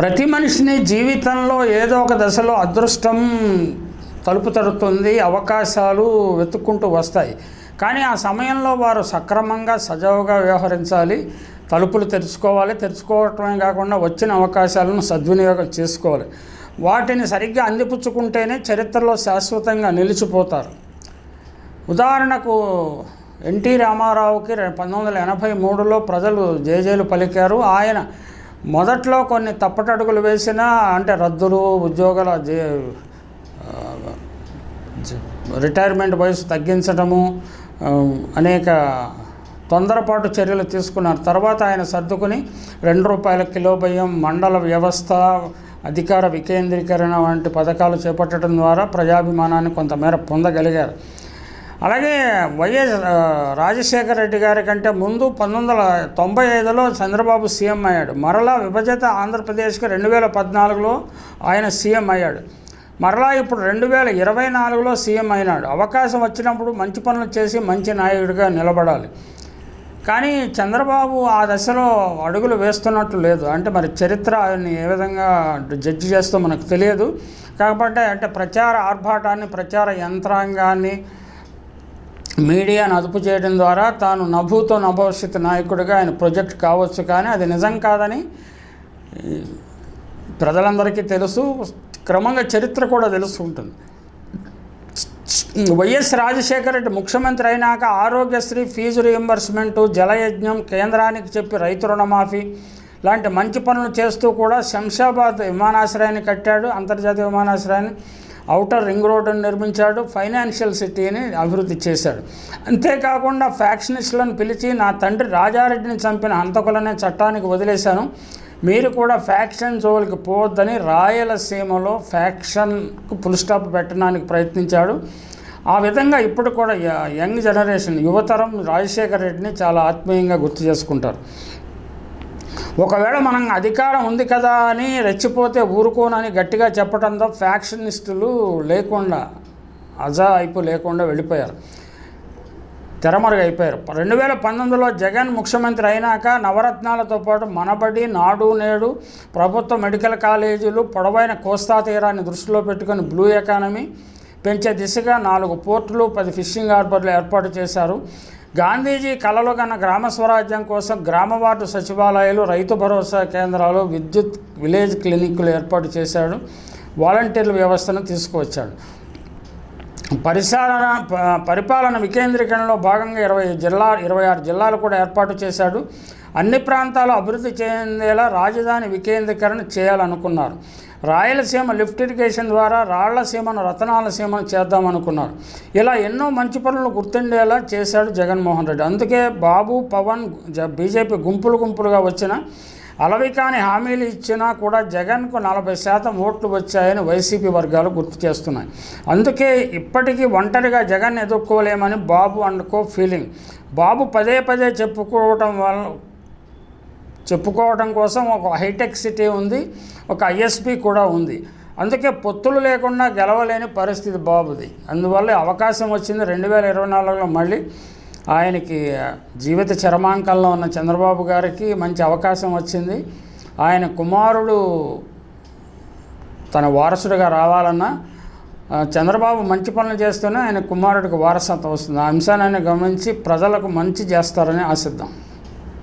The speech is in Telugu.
ప్రతి మనిషిని జీవితంలో ఏదో ఒక దశలో అదృష్టం తలుపు తడుతుంది అవకాశాలు వెతుక్కుంటూ వస్తాయి. కానీ ఆ సమయంలో వారు సక్రమంగా సజావుగా వ్యవహరించాలి. తలుపులు తెరుచుకోవాలి. తెరుచుకోవటమే కాకుండా వచ్చిన అవకాశాలను సద్వినియోగం చేసుకోవాలి. వాటిని సరిగ్గా అందిపుచ్చుకుంటేనే చరిత్రలో శాశ్వతంగా నిలిచిపోతారు. ఉదాహరణకు ఎన్టీ రామారావుకి పంతొమ్మిది వందల ఎనభై మూడులో ప్రజలు జేజేలు పలికారు. ఆయన మొదట్లో కొన్ని తప్పటడుగులు వేసినా అంటే రద్దులు ఉద్యోగాల రిటైర్మెంట్ వయసు తగ్గించడము అనేక తొందరపాటు చర్యలు తీసుకున్నారు. తర్వాత ఆయన సర్దుకుని రెండు రూపాయల కిలో బియ్యం మండల వ్యవస్థ అధికార వికేంద్రీకరణ వంటి పథకాలు చేపట్టడం ద్వారా ప్రజాభిమానాన్ని కొంతమేర పొందగలిగారు. అలాగే వైఎస్ రాజశేఖర రెడ్డి గారి కంటే ముందు పంతొమ్మిది వందల తొంభై ఐదులో చంద్రబాబు సీఎం అయ్యాడు. మరలా విభజిత ఆంధ్రప్రదేశ్కి రెండు వేల పద్నాలుగులో ఆయన సీఎం అయ్యాడు. మరలా ఇప్పుడు రెండు వేల ఇరవై నాలుగులో సీఎం అయినాడు. అవకాశం వచ్చినప్పుడు మంచి పనులు చేసి మంచి నాయకుడిగా నిలబడాలి. కానీ చంద్రబాబు ఆ దశలో అడుగులు వేస్తున్నట్లు లేదు. అంటే మరి చరిత్ర ఆయన్ని ఏ విధంగా జడ్జి చేస్తో మనకు తెలియదు. కాబట్టి అంటే ప్రచార ఆర్భాటాన్ని ప్రచార యంత్రాంగాన్ని మీడియాను అదుపు చేయడం ద్వారా తాను నభూతో నభవిష్యత్ నాయకుడిగా ఆయన ప్రొజెక్ట్ కావచ్చు కానీ అది నిజం కాదని ప్రజలందరికీ తెలుసు. క్రమంగా చరిత్ర కూడా తెలుసుకుంటుంది. వైఎస్ రాజశేఖర రెడ్డి ముఖ్యమంత్రి అయినాక ఆరోగ్యశ్రీ ఫీజు రియంబర్స్మెంటు జలయజ్ఞం కేంద్రానికి చెప్పి రైతు రుణమాఫీ లాంటి మంచి పనులు చేస్తూ కూడా శంషాబాద్ విమానాశ్రయాన్ని కట్టాడు. అంతర్జాతీయ విమానాశ్రయాన్ని ఔటర్ రింగ్ రోడ్డును నిర్మించాడు ఫైనాన్షియల్ సిటీని అభివృద్ధి చేశాడు. అంతేకాకుండా ఫ్యాక్షనిస్టులను పిలిచి నా తండ్రి రాజారెడ్డిని చంపిన హంతకులనే చట్టానికి వదిలేశాను. మీరు కూడా ఫ్యాక్షన్ జోలికి పోవద్దని రాయలసీమలో ఫ్యాక్షన్కు ఫుల్ స్టాప్ పెట్టడానికి ప్రయత్నించాడు. ఆ విధంగా ఇప్పుడు కూడా యంగ్ జనరేషన్ యువతరం రాజశేఖర రెడ్డిని చాలా ఆత్మీయంగా గుర్తు చేసుకుంటారు. ఒకవేళ మనం అధికారం ఉంది కదా అని రెచ్చిపోతే ఊరుకోనని గట్టిగా చెప్పడంతో ఫ్యాక్షనిస్టులు లేకుండా అజా అయిపు లేకుండా వెళ్ళిపోయారు. తెరమరుగైపోయారు రెండు వేల పంతొమ్మిదిలో జగన్ ముఖ్యమంత్రి అయినాక నవరత్నాలతో పాటు మనబడి నాడు నేడు ప్రభుత్వ మెడికల్ కాలేజీలు పొడవైన కోస్తా తీరాన్ని దృష్టిలో పెట్టుకొని బ్లూ ఎకానమీ పెంచే దిశగా నాలుగు పోర్టులు పది ఫిషింగ్ హార్బర్లు ఏర్పాటు చేశారు. గాంధీజీ కలలు కన్న గ్రామ స్వరాజ్యం కోసం గ్రామ వార్డు సచివాలయాలు రైతు భరోసా కేంద్రాలు విద్యుత్ విలేజ్ క్లినిక్లు ఏర్పాటు చేశాడు. వాలంటీర్ల వ్యవస్థను తీసుకువచ్చాడు. పరిశాలన పరిపాలన వికేంద్రీకరణలో భాగంగా ఇరవై జిల్లా ఇరవై ఆరు జిల్లాలు కూడా ఏర్పాటు చేశాడు. అన్ని ప్రాంతాలు అభివృద్ధి చెందేలా రాజధాని వికేంద్రీకరణ చేయాలనుకున్నారు. రాయలసీమ లిఫ్ట్ ఇరిగేషన్ ద్వారా రాళ్ళసీమను రతనాల సీమను చేద్దామనుకున్నారు. ఇలా ఎన్నో మంచి పనులు గుర్తుండేలా చేశాడు జగన్మోహన్ రెడ్డి. అందుకే బాబు పవన్ జ- బీజేపీ గుంపులు గుంపులుగా వచ్చిన అలవికాని హామీలు ఇచ్చినా కూడా జగన్కు నలభై శాతం ఓట్లు వచ్చాయని వైసీపీ వర్గాలు గుర్తు చేస్తున్నాయి. అందుకే ఇప్పటికీ ఒంటరిగా జగన్ ఎదుర్కోలేమని బాబు అనుకో ఫీలింగ్ బాబు పదే పదే చెప్పుకోవటం వల్ల చెప్పుకోవడం కోసం ఒక హైటెక్ సిటీ ఉంది ఒక ఐఎస్పి కూడా ఉంది. అందుకే పొత్తులు లేకుండా గెలవలేని పరిస్థితి బాబుది. అందువల్ల అవకాశం వచ్చింది రెండు వేల ఇరవై నాలుగులో మళ్ళీ ఆయనకి జీవిత చరమాంకంలో ఉన్న చంద్రబాబు గారికి మంచి అవకాశం వచ్చింది. ఆయన కుమారుడు తన వారసుడిగా రావాలన్నా చంద్రబాబు మంచి పనులు చేస్తూనే ఆయన కుమారుడికి వారసత్వం వస్తుంది. ఆ అంశాన్ని గమనించి ప్రజలకు మంచి చేస్తారని ఆశిద్దాం.